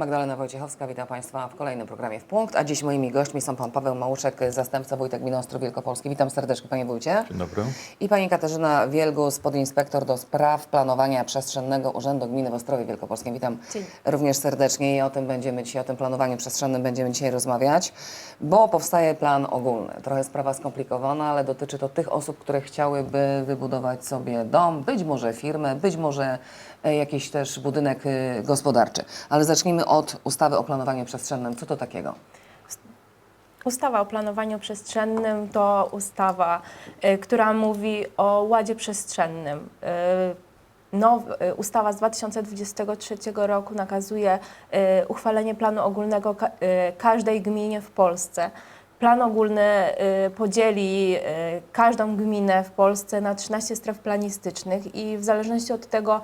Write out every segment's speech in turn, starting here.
Magdalena Wojciechowska, witam Państwa w kolejnym programie W Punkt, a dziś moimi gośćmi są Pan Paweł Małuszek, zastępca wójta gminy Ostrów Wielkopolski. Witam serdecznie Panie Wójcie. Dzień dobry. I Pani Katarzyna Wielgus, podinspektor do spraw planowania przestrzennego Urzędu Gminy w Ostrowie Wielkopolskim. Witam Dzień. również serdecznie i o tym będziemy dzisiaj, o tym planowaniu przestrzennym będziemy dzisiaj rozmawiać, bo powstaje plan ogólny. Trochę sprawa skomplikowana, ale dotyczy to tych osób, które chciałyby wybudować sobie dom, być może firmę, być może e, jakiś też budynek e, gospodarczy. Ale zacznijmy od ustawy o planowaniu przestrzennym. Co to takiego? Ustawa o planowaniu przestrzennym to ustawa, y, która mówi o ładzie przestrzennym. Y, y, ustawa z 2023 roku nakazuje uchwalenie planu ogólnego ka- każdej gminie w Polsce. Plan ogólny y, podzieli y, każdą gminę w Polsce na 13 stref planistycznych i w zależności od tego, y,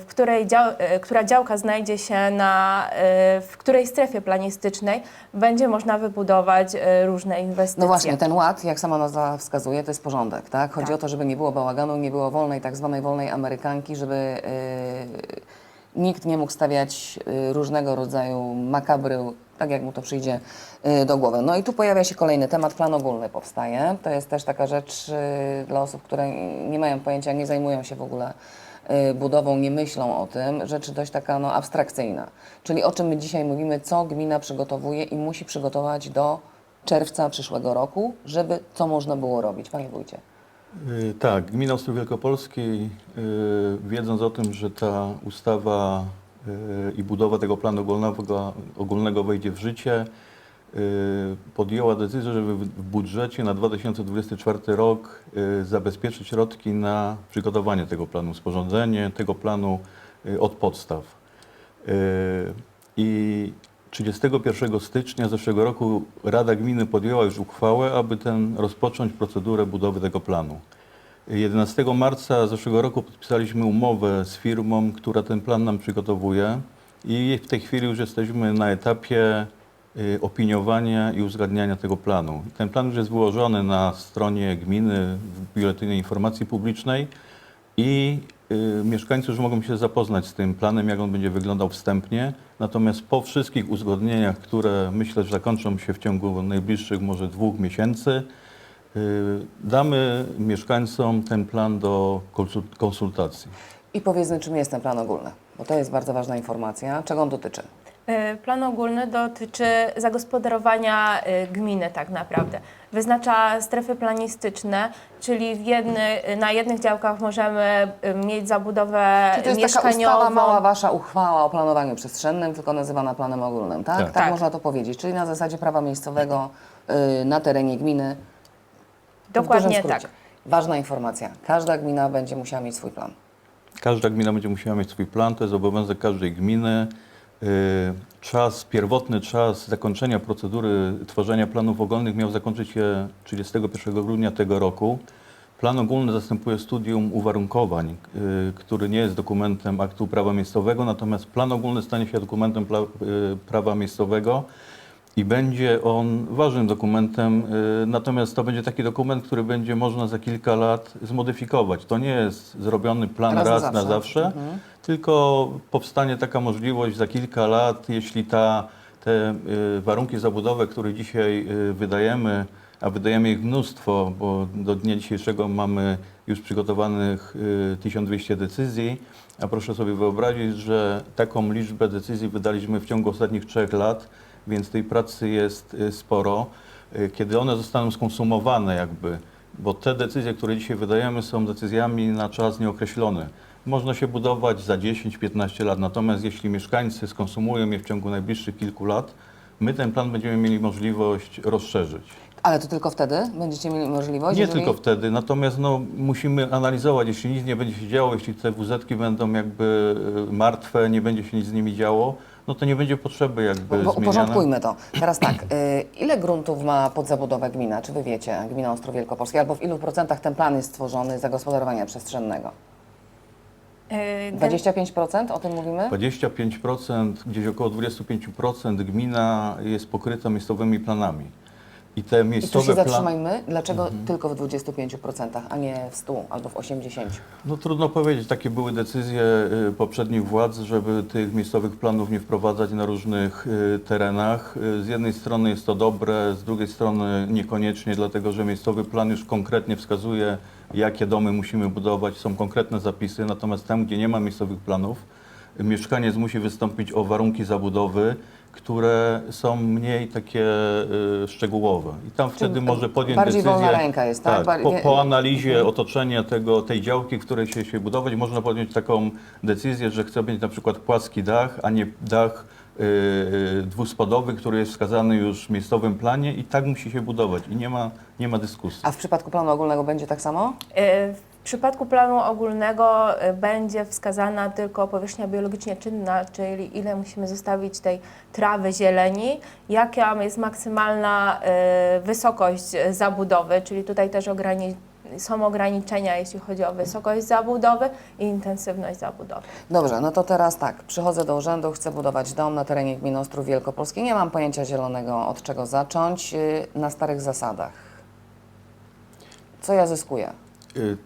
w której dział, która działka znajdzie się na, w której strefie planistycznej, będzie można wybudować różne inwestycje. No właśnie, ten ład, jak sama nazwa wskazuje, to jest porządek, tak? Chodzi Tak. o to, żeby nie było bałaganu, nie było wolnej, tak zwanej wolnej amerykanki, żeby yy, nikt nie mógł stawiać różnego rodzaju makabry, tak jak mu to przyjdzie yy, do głowy. No i tu pojawia się kolejny temat, plan ogólny powstaje. To jest też taka rzecz yy, dla osób, które nie mają pojęcia, nie zajmują się w ogóle yy, budową, nie myślą o tym, rzecz dość taka no, abstrakcyjna. Czyli o czym my dzisiaj mówimy, co gmina przygotowuje i musi przygotować do czerwca przyszłego roku, żeby co można było robić, panie wójcie. Y, Tak, Gmina Ostrów Wielkopolski, y, wiedząc o tym, że ta ustawa y, i budowa tego planu ogólnego, wejdzie w życie, y, podjęła decyzję, żeby w budżecie na 2024 rok y, zabezpieczyć środki na przygotowanie tego planu, sporządzenie tego planu y, od podstaw. I 31 stycznia zeszłego roku Rada Gminy podjęła już uchwałę, aby ten, rozpocząć procedurę budowy tego planu. 11 marca zeszłego roku podpisaliśmy umowę z firmą, która ten plan nam przygotowuje i w tej chwili już jesteśmy na etapie y, opiniowania i uzgadniania tego planu. Ten plan już jest wyłożony na stronie gminy w Biuletynie Informacji Publicznej i y, mieszkańcy już mogą się zapoznać z tym planem, jak on będzie wyglądał wstępnie. Natomiast po wszystkich uzgodnieniach, które myślę, że zakończą się w ciągu najbliższych może dwóch miesięcy, damy mieszkańcom ten plan do konsul- konsultacji. I powiedzmy, czym jest ten plan ogólny, bo to jest bardzo ważna informacja. Czego on dotyczy? Y, Plan ogólny dotyczy zagospodarowania y, gminy tak naprawdę. Wyznacza strefy planistyczne, czyli w jedny, na jednych działkach możemy y, mieć zabudowę Czy to jest taka mieszkaniową. ustawa, mała wasza uchwała o planowaniu przestrzennym, tylko nazywana planem ogólnym, tak? Tak. Tak, Tak. można to powiedzieć. Czyli na zasadzie prawa miejscowego y, na terenie gminy. Dokładnie tak. Ważna informacja. Każda gmina będzie musiała mieć swój plan. Każda gmina będzie musiała mieć swój plan, to jest obowiązek każdej gminy. Y, Czas, pierwotny czas zakończenia procedury tworzenia planów ogólnych miał zakończyć się 31 grudnia tego roku. Plan ogólny zastępuje studium uwarunkowań, y, który nie jest dokumentem aktu prawa miejscowego, natomiast plan ogólny stanie się dokumentem y, prawa miejscowego i będzie on ważnym dokumentem, y, natomiast to będzie taki dokument, który będzie można za kilka lat zmodyfikować. To nie jest zrobiony plan Raz na raz, zawsze. na zawsze, Mhm. tylko powstanie taka możliwość za kilka lat, jeśli ta, te y, warunki zabudowy, które dzisiaj y, wydajemy, a wydajemy ich mnóstwo, bo do dnia dzisiejszego mamy już przygotowanych y, 1200 decyzji, a proszę sobie wyobrazić, że taką liczbę decyzji wydaliśmy w ciągu ostatnich trzech lat, więc tej pracy jest y, sporo. Y, Kiedy one zostaną skonsumowane jakby, bo te decyzje, które dzisiaj wydajemy są decyzjami na czas nieokreślony. Można się budować za 10-15 lat, natomiast jeśli mieszkańcy skonsumują je w ciągu najbliższych kilku lat, my ten plan będziemy mieli możliwość rozszerzyć. Ale to tylko wtedy będziecie mieli możliwość? Nie jeżeli- tylko wtedy, natomiast no, musimy analizować, jeśli nic nie będzie się działo, jeśli te WZ-ki będą jakby y, martwe, nie będzie się nic z nimi działo, no to nie będzie potrzeby jakby Bo, uporządkujmy to. Teraz tak, y, ile gruntów ma pod zabudowę gmina? Czy wy wiecie, gmina Ostrów Wielkopolski? Albo w ilu procentach ten plan jest stworzony zagospodarowania przestrzennego? Y, gen- 25% o tym mówimy? 25%, gdzieś około 25% gmina jest pokryta miejscowymi planami. I te I tu miejscowe się plany. zatrzymajmy. Dlaczego Mhm. tylko w 25%, a nie w 100 albo w 80%? No trudno powiedzieć, takie były decyzje y, poprzednich władz, żeby tych miejscowych planów nie wprowadzać na różnych y, terenach. Y, Z jednej strony jest to dobre, z drugiej strony niekoniecznie, dlatego że miejscowy plan już konkretnie wskazuje, jakie domy musimy budować, są konkretne zapisy, natomiast tam, gdzie nie ma miejscowych planów, mieszkaniec musi wystąpić o warunki zabudowy, które są mniej takie y, szczegółowe. I tam wtedy może podjąć bardziej decyzję. wolna ręka jest, tak? Bar- po, po analizie otoczenia tego, tej działki, w której się, się budować, można podjąć taką decyzję, że chce mieć na przykład płaski dach, a nie dach y, y, dwuspadowy, który jest wskazany już w miejscowym planie i tak musi się budować i nie ma, nie ma dyskusji. A w przypadku planu ogólnego będzie tak samo? E, W przypadku planu ogólnego e, będzie wskazana tylko powierzchnia biologicznie czynna, czyli ile musimy zostawić tej trawy, zieleni, jaka jest maksymalna e, wysokość zabudowy, czyli tutaj też ograni- są ograniczenia, jeśli chodzi o wysokość zabudowy i intensywność zabudowy. Dobrze, no to teraz tak, przychodzę do urzędu, chcę budować dom na terenie gminy Ostrów Wielkopolski, nie mam pojęcia zielonego, od czego zacząć, yy, na starych zasadach. Co ja zyskuję? Y,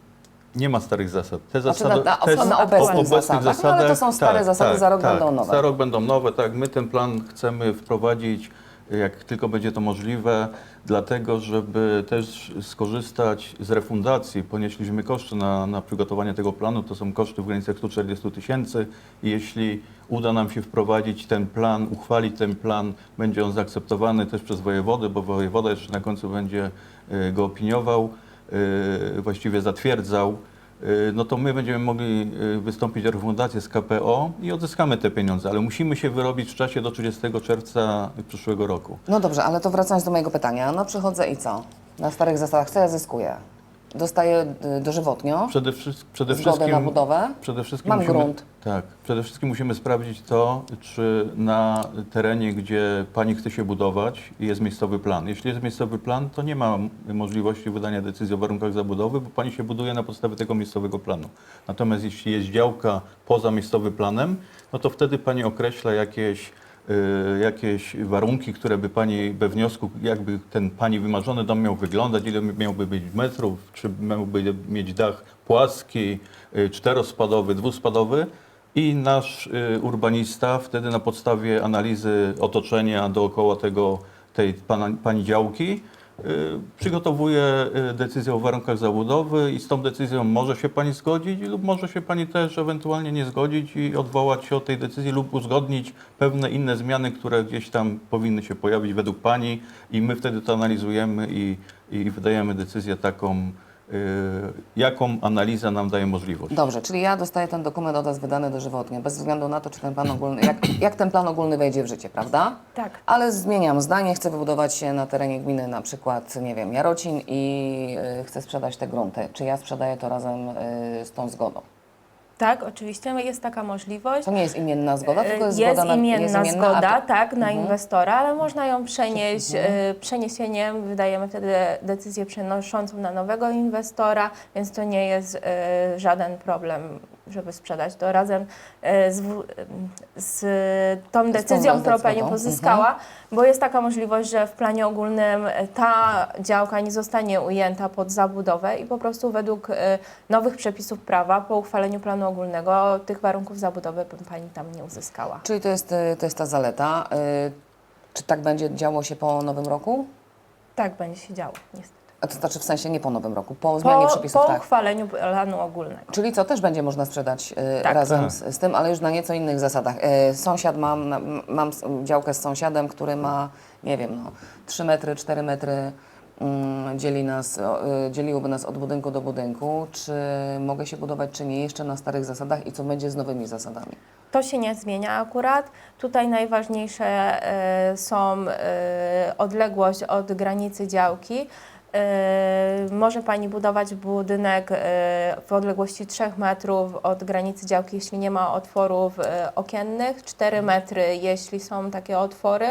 Nie ma starych zasad. Te Znaczy zasady, na- te na obecnych o zasadach, no ale to są stare zasady, za rok tak, będą nowe. Za rok będą nowe, tak. My ten plan chcemy wprowadzić, jak tylko będzie to możliwe, dlatego, żeby też skorzystać z refundacji. Ponieśliśmy koszty na, na przygotowanie tego planu, to są koszty w granicach 140 tysięcy i jeśli uda nam się wprowadzić ten plan, uchwalić ten plan, będzie on zaakceptowany też przez wojewodę, bo wojewoda jeszcze na końcu będzie y, go opiniował, właściwie zatwierdzał, y, no to my będziemy mogli y, wystąpić o refundację z KPO i odzyskamy te pieniądze, ale musimy się wyrobić w czasie do 30 czerwca przyszłego roku. No dobrze, ale to wracając do mojego pytania, no przychodzę i co? Na starych zasadach, co ja zyskuję? Dostaję y, dożywotnio, Przede, wszy- przede zgodę wszystkim na budowę, Przede wszystkim Mam musimy, grunt. Tak. Przede wszystkim musimy sprawdzić to, czy na terenie, gdzie pani chce się budować, jest miejscowy plan. Jeśli jest miejscowy plan, to nie ma możliwości wydania decyzji o warunkach zabudowy, bo pani się buduje na podstawie tego miejscowego planu. Natomiast jeśli jest działka poza miejscowym planem, no to wtedy pani określa jakieś jakieś warunki, które by pani we wniosku, jakby ten pani wymarzony dom miał wyglądać, ile miałby być metrów, czy miałby mieć dach płaski, y, czterospadowy, dwuspadowy. I nasz y, urbanista wtedy na podstawie analizy otoczenia dookoła tego, tej pani działki y, przygotowuje y, decyzję o warunkach zabudowy i z tą decyzją może się pani zgodzić lub może się pani też ewentualnie nie zgodzić i odwołać się od tej decyzji lub uzgodnić pewne inne zmiany, które gdzieś tam powinny się pojawić według pani i my wtedy to analizujemy i, i wydajemy decyzję taką, y, jaką analiza nam daje możliwość. Dobrze, czyli ja dostaję ten dokument od nas wydany dożywotnie, bez względu na to, czy ten plan ogólny, jak, jak ten plan ogólny wejdzie w życie, prawda? Tak. Ale zmieniam zdanie, chcę wybudować się na terenie gminy na przykład, nie wiem, Jarocin i y, chcę sprzedać te grunty. Czy ja sprzedaję to razem y, z tą zgodą? Tak, oczywiście jest taka możliwość. To nie jest imienna zgoda, tylko jest, jest zgoda na imienna jest imienna, zgoda, to- tak, na Mhm. inwestora, ale można ją przenieść e, przeniesieniem, wydajemy wtedy decyzję przenoszącą na nowego inwestora, więc to nie jest e, żaden problem, żeby sprzedać to razem e, z, w- z tą decyzją, którą. Pani Mhm. pozyskała, bo jest taka możliwość, że w planie ogólnym e, ta działka nie zostanie ujęta pod zabudowę i po prostu według e, nowych przepisów prawa po uchwaleniu planu ogólnego tych warunków zabudowy by Pani tam nie uzyskała. Czyli to jest, to jest ta zaleta. Czy tak będzie działo się po nowym roku? Tak będzie się działo, niestety. A to znaczy w sensie nie po nowym roku, po zmianie przepisów, po tak. uchwaleniu planu ogólnego. Czyli co też będzie można sprzedać y, Tak. razem Tak. z, z tym, ale już na nieco innych zasadach. Y, sąsiad mam, na- m- mam s- działkę z sąsiadem, który ma, nie wiem, no, 3 metry, 4 metry, mm, dzieli nas, o, y, dzieliłoby nas od budynku do budynku. Czy mogę się budować, czy nie, jeszcze na starych zasadach i co będzie z nowymi zasadami? To się nie zmienia akurat. Tutaj najważniejsze e, są e, odległość od granicy działki. E, może Pani budować budynek e, w odległości 3 metrów od granicy działki, jeśli nie ma otworów e, okiennych, 4 metry, jeśli są takie otwory.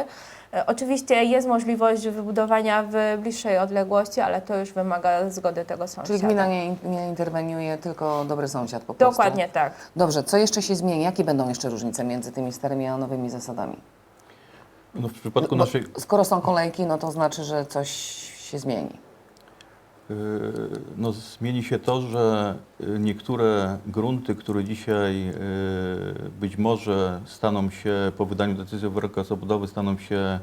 Oczywiście jest możliwość wybudowania w bliższej odległości, ale to już wymaga zgody tego sąsiada. Czyli gmina nie, nie interweniuje, tylko dobry sąsiad po prostu. Dokładnie tak. Dobrze, co jeszcze się zmieni? Jakie będą jeszcze różnice między tymi starymi a nowymi zasadami? No, w przypadku Bo naszej, Skoro są kolejki, no to znaczy, że coś się zmieni. Yy, No, zmieni się to, że y, niektóre grunty, które dzisiaj yy, być może staną się po wydaniu decyzji o wyroku zabudowy, staną się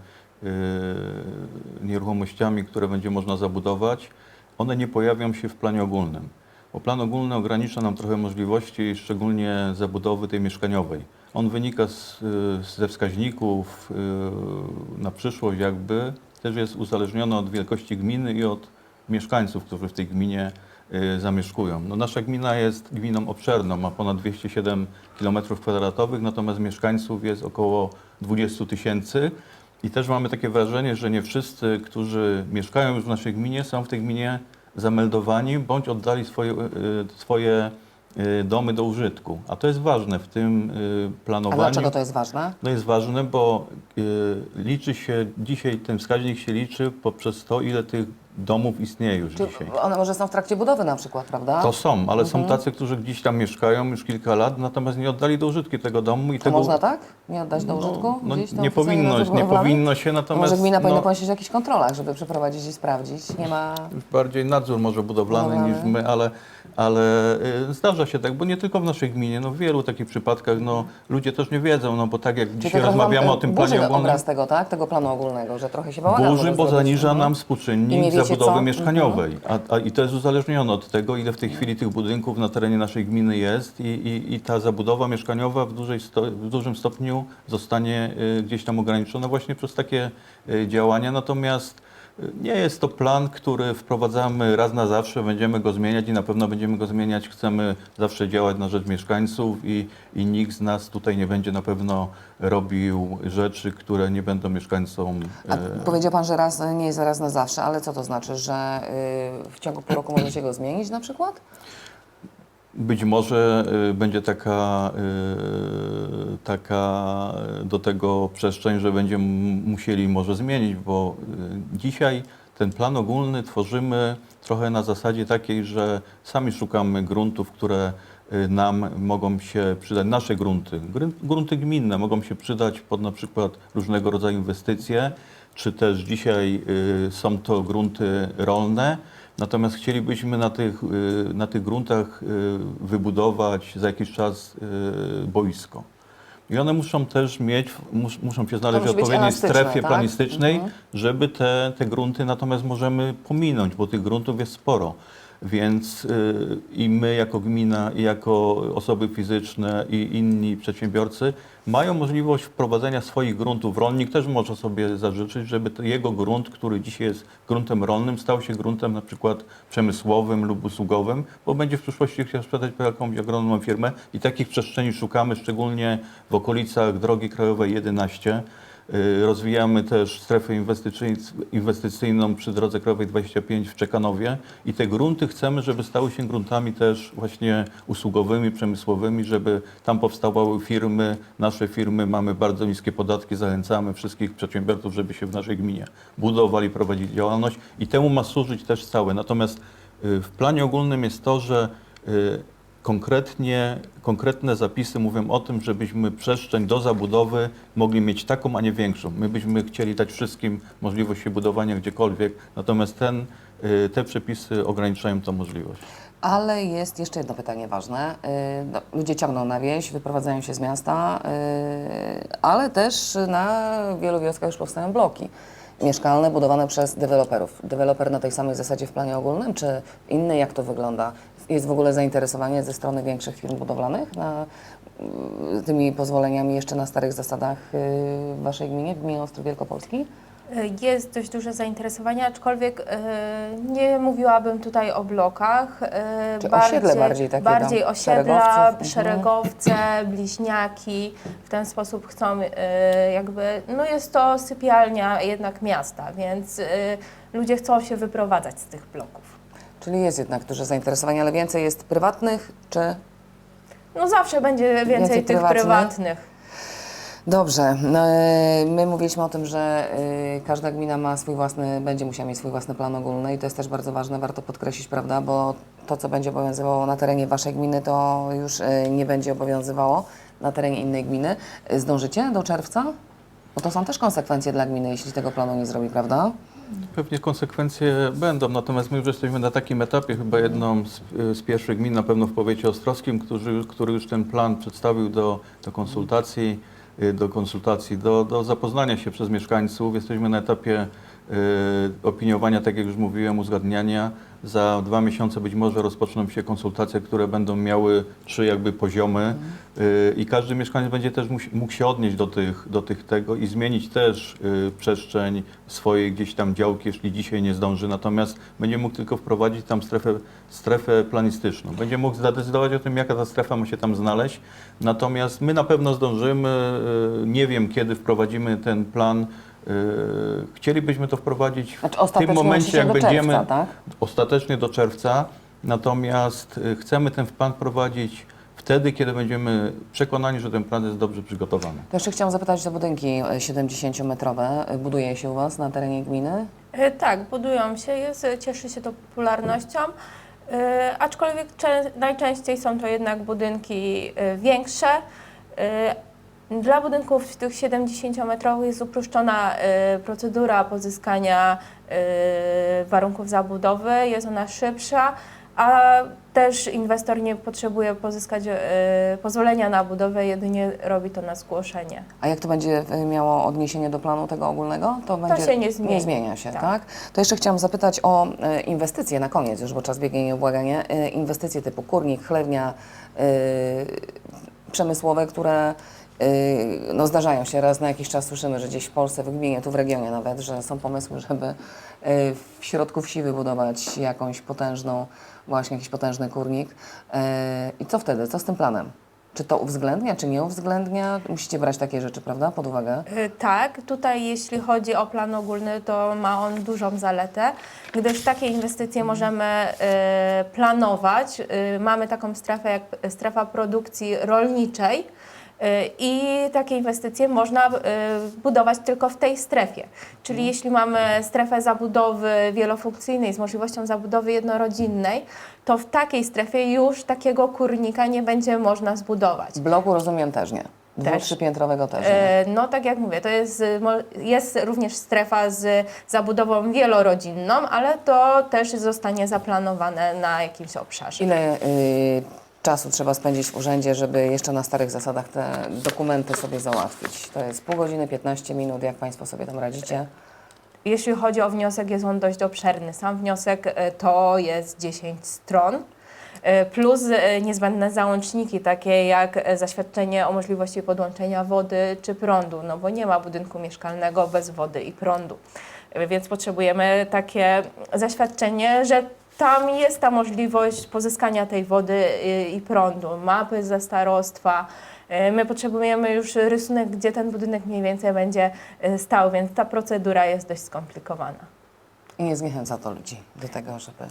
nieruchomościami, które będzie można zabudować, one nie pojawią się w planie ogólnym. Bo plan ogólny ogranicza nam trochę możliwości, szczególnie zabudowy tej mieszkaniowej. On wynika z, y, ze wskaźników y, na przyszłość jakby, też jest uzależniony od wielkości gminy i od mieszkańców, którzy w tej gminie y, zamieszkują. No, nasza gmina jest gminą obszerną, ma ponad 207 km2, natomiast mieszkańców jest około 20 tysięcy. I też mamy takie wrażenie, że nie wszyscy, którzy mieszkają już w naszej gminie, są w tej gminie zameldowani bądź oddali swoje, y, swoje y, domy do użytku. A to jest ważne w tym y, A planowaniu. dlaczego to jest ważne? No jest ważne, bo liczy się, dzisiaj ten wskaźnik się liczy poprzez to, ile tych domów istnieje już Czy dzisiaj. one może są w trakcie budowy na przykład, prawda? To są, ale Mhm. są tacy, którzy gdzieś tam mieszkają już kilka lat, natomiast nie oddali do użytku tego domu i To tego... można tak? Nie oddać do użytku? No, Gdzieś tam nie oficjalnie powinno, nie powinno się, To natomiast... może gmina powinna no, pomyśleć o jakichś kontrolach, żeby przeprowadzić i sprawdzić. Nie ma... już bardziej nadzór może budowlany Budowlany. niż my, ale, ale y, zdarza się tak, bo nie tylko w naszej gminie, no w wielu takich przypadkach no, ludzie też nie wiedzą, no bo tak jak Czyli dzisiaj to trochę rozmawiamy wam, o tym burzy planie ogólnym, obraz tego, tak? Tego planu ogólnego, że trochę się bałagan burzy, może bo zrobić. zaniża Mhm. nam I współczynnik zabudowy co? mieszkaniowej. A, a, I to jest uzależnione od tego, ile w tej chwili tych budynków na terenie naszej gminy jest i, i, i ta zabudowa mieszkaniowa w, dużej sto, w dużym stopniu zostanie y, gdzieś tam ograniczona właśnie przez takie y, działania. Natomiast nie jest to plan, który wprowadzamy raz na zawsze, będziemy go zmieniać i na pewno będziemy go zmieniać. Chcemy zawsze działać na rzecz mieszkańców i, i nikt z nas tutaj nie będzie na pewno robił rzeczy, które nie będą mieszkańcom A e, powiedział Pan, że raz nie jest raz na zawsze, ale co to znaczy, że y, w ciągu pół roku możecie go zmienić na przykład? Być może y, będzie taka, y, taka do tego przestrzeń, że będziemy musieli może zmienić, bo y, dzisiaj ten plan ogólny tworzymy trochę na zasadzie takiej, że sami szukamy gruntów, które y, nam mogą się przydać, nasze grunty, grun- grunty gminne mogą się przydać pod na przykład różnego rodzaju inwestycje, czy też dzisiaj y, są to grunty rolne. Natomiast chcielibyśmy na tych, y, na tych gruntach y, wybudować za jakiś czas y, boisko. I one muszą też mieć, mus, muszą się znaleźć w odpowiedniej strefie tak? planistycznej, Mhm. żeby te, te grunty natomiast możemy pominąć, bo tych gruntów jest sporo. Więc y, i my jako gmina, i jako osoby fizyczne, i inni przedsiębiorcy mają możliwość wprowadzenia swoich gruntów. Rolnik też może sobie zażyczyć, żeby jego grunt, który dzisiaj jest gruntem rolnym, stał się gruntem na przykład przemysłowym lub usługowym, bo będzie w przyszłości chciał sprzedać po jakąś ogromną firmę i takich przestrzeni szukamy, szczególnie w okolicach drogi krajowej 11. Y, Rozwijamy też strefę inwestycyj- inwestycyjną przy drodze krajowej 25 w Czekanowie i te grunty chcemy, żeby stały się gruntami też właśnie usługowymi, przemysłowymi, żeby tam powstawały firmy, nasze firmy, mamy bardzo niskie podatki, zachęcamy wszystkich przedsiębiorców, żeby się w naszej gminie budowali, prowadzili działalność i temu ma służyć też całe. Natomiast y, w planie ogólnym jest to, że y, konkretnie, konkretne zapisy mówią o tym, żebyśmy przestrzeń do zabudowy mogli mieć taką, a nie większą. My byśmy chcieli dać wszystkim możliwość się budowania gdziekolwiek, natomiast ten, y, te przepisy ograniczają tą możliwość. Ale jest jeszcze jedno pytanie ważne. Y, No, ludzie ciągną na wieś, wyprowadzają się z miasta, y, ale też na wielu wioskach już powstają bloki mieszkalne budowane przez deweloperów. Deweloper na tej samej zasadzie w planie ogólnym, czy inny, jak to wygląda? Jest w ogóle zainteresowanie ze strony większych firm budowlanych na y, tymi pozwoleniami jeszcze na starych zasadach y, w Waszej gminie, w gminie Ostrów Wielkopolski? Jest dość duże zainteresowanie, aczkolwiek e, nie mówiłabym tutaj o blokach. e, Czy osiedle bardziej takie tam, bardziej osiedla, szeregowców, mhm. szeregowce, bliźniaki. W ten sposób chcą e, jakby, no jest to sypialnia jednak miasta, więc ludzie chcą się wyprowadzać z tych bloków. Czyli jest jednak duże zainteresowanie, ale więcej jest prywatnych, czy No zawsze będzie więcej, Więcej tych prywatnych? prywatnych. Dobrze. No, e, my mówiliśmy o tym, że e, każda gmina ma swój własny, będzie musiała mieć swój własny plan ogólny i to jest też bardzo ważne, warto podkreślić, prawda, bo to, co będzie obowiązywało na terenie Waszej gminy, to już e, nie będzie obowiązywało na terenie innej gminy. Zdążycie do czerwca? Bo to są też konsekwencje dla gminy, jeśli tego planu nie zrobi, prawda? Pewnie konsekwencje będą, natomiast my już jesteśmy na takim etapie, chyba jedną z, z pierwszych gmin, na pewno w powiecie ostrowskim, który, który już ten plan przedstawił do, do konsultacji, do konsultacji, do, do zapoznania się przez mieszkańców. Jesteśmy na etapie y, opiniowania, tak jak już mówiłem, uzgadniania. Za dwa miesiące być może rozpoczną się konsultacje, które będą miały trzy jakby poziomy y, i każdy mieszkaniec będzie też mógł się odnieść do tych, do tych tego i zmienić też y, przestrzeń swojej gdzieś tam działki, jeśli dzisiaj nie zdąży. Natomiast będzie mógł tylko wprowadzić tam strefę, strefę planistyczną. Będzie mógł zadecydować o tym, jaka ta strefa ma się tam znaleźć. Natomiast my na pewno zdążymy. y, Nie wiem, kiedy wprowadzimy ten plan. Y, Chcielibyśmy to wprowadzić w Znaczy tym momencie, jak do będziemy czerwca, tak? ostatecznie do czerwca. Natomiast y, chcemy ten plan prowadzić wtedy, kiedy będziemy przekonani, że ten plan jest dobrze przygotowany. To jeszcze chciałam zapytać, te budynki e, 70-metrowe e, buduje się u Was na terenie gminy? E, Tak, budują się, jest, cieszy się to popularnością, e, aczkolwiek czę- najczęściej są to jednak budynki e, większe. Dla budynków tych 70-metrowych jest uproszczona e, procedura pozyskania e, warunków zabudowy, jest ona szybsza, a też inwestor nie potrzebuje pozyskać e, pozwolenia na budowę, jedynie robi to na zgłoszenie. A jak to będzie e, miało odniesienie do planu tego ogólnego? To, będzie, się nie zmieni. Zmienia się, tak. Tak. To jeszcze chciałam zapytać o e, inwestycje na koniec, już bo czas biegnie nieubłaganie. E, inwestycje typu kurnik, chlewnia, e, przemysłowe, które no, zdarzają się. Raz na jakiś czas słyszymy, że gdzieś w Polsce, w gminie, tu w regionie nawet, że są pomysły, żeby e, w środku wsi wybudować jakąś potężną, właśnie jakiś potężny kurnik. E, I co wtedy? Co z tym planem? Czy to uwzględnia, czy nie uwzględnia? Musicie brać takie rzeczy, prawda, pod uwagę? Y, Tak, tutaj jeśli chodzi o plan ogólny, to ma on dużą zaletę, gdyż takie inwestycje możemy y, planować. Y, Mamy taką strefę jak strefa produkcji rolniczej. Y, I takie inwestycje można y, budować tylko w tej strefie. Czyli jeśli mamy strefę zabudowy wielofunkcyjnej z możliwością zabudowy jednorodzinnej, to w takiej strefie już takiego kurnika nie będzie można zbudować. Bloku rozumiem też nie. Dwu, Też. trzypiętrowego też nie. E, No tak jak mówię, to jest, y, jest również strefa z zabudową wielorodzinną, ale to też zostanie zaplanowane na jakimś obszarze. Ile y, czasu trzeba spędzić w urzędzie, żeby jeszcze na starych zasadach te dokumenty sobie załatwić? To jest pół godziny, 15 minut, jak Państwo sobie tam radzicie? Jeśli chodzi o wniosek, jest on dość obszerny. Sam wniosek e, to jest 10 stron. e, Plus e, niezbędne załączniki, takie jak zaświadczenie o możliwości podłączenia wody czy prądu, no bo nie ma budynku mieszkalnego bez wody i prądu. Więc potrzebujemy takie zaświadczenie, że tam jest ta możliwość pozyskania tej wody i, i prądu, mapy ze starostwa. E, My potrzebujemy już rysunek, gdzie ten budynek mniej więcej będzie e, stał, więc ta procedura jest dość skomplikowana. I nie zniechęca to ludzi do tego, żeby...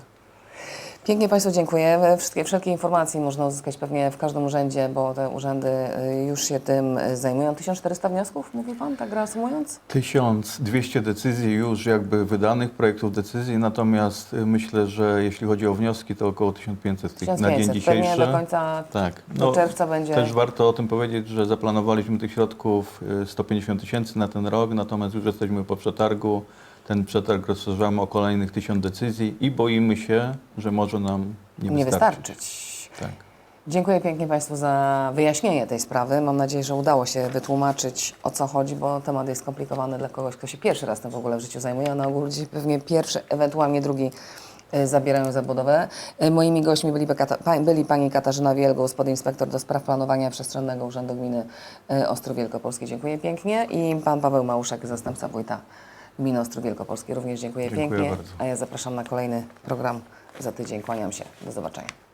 Pięknie Państwu dziękuję. Wszystkie, wszelkie informacje można uzyskać pewnie w każdym urzędzie, bo te urzędy y, już się tym y, zajmują. 1400 wniosków, mówi Pan, tak reasumując? 1200 decyzji już jakby wydanych, projektów decyzji, natomiast y, myślę, że jeśli chodzi o wnioski, to około 1500 tych na dzień 1500. Pewnie dzisiejszy. do końca Tak. do czerwca będzie... Też warto o tym powiedzieć, że zaplanowaliśmy tych środków y, 150 tysięcy na ten rok, natomiast już jesteśmy po przetargu. Ten przetarg rozszerzamy o kolejnych 1000 decyzji i boimy się, że może nam nie, nie wystarczyć. wystarczyć. Tak. Dziękuję pięknie Państwu za wyjaśnienie tej sprawy. Mam nadzieję, że udało się wytłumaczyć o co chodzi, bo temat jest skomplikowany dla kogoś, kto się pierwszy raz tym w ogóle w życiu zajmuje, a na ogół ludzie pewnie pierwszy, ewentualnie drugi e, zabierają zabudowę. E, Moimi gośćmi byli, byli pani Katarzyna Wielgus, podinspektor do spraw planowania przestrzennego Urzędu Gminy e, Ostrów Wielkopolski. Dziękuję pięknie. I pan Paweł Małuszek, zastępca wójta Gminy Ostrów Wielkopolski. Również dziękuję, Dziękuję pięknie. bardzo. A ja zapraszam na kolejny program za tydzień. Kłaniam się. Do zobaczenia.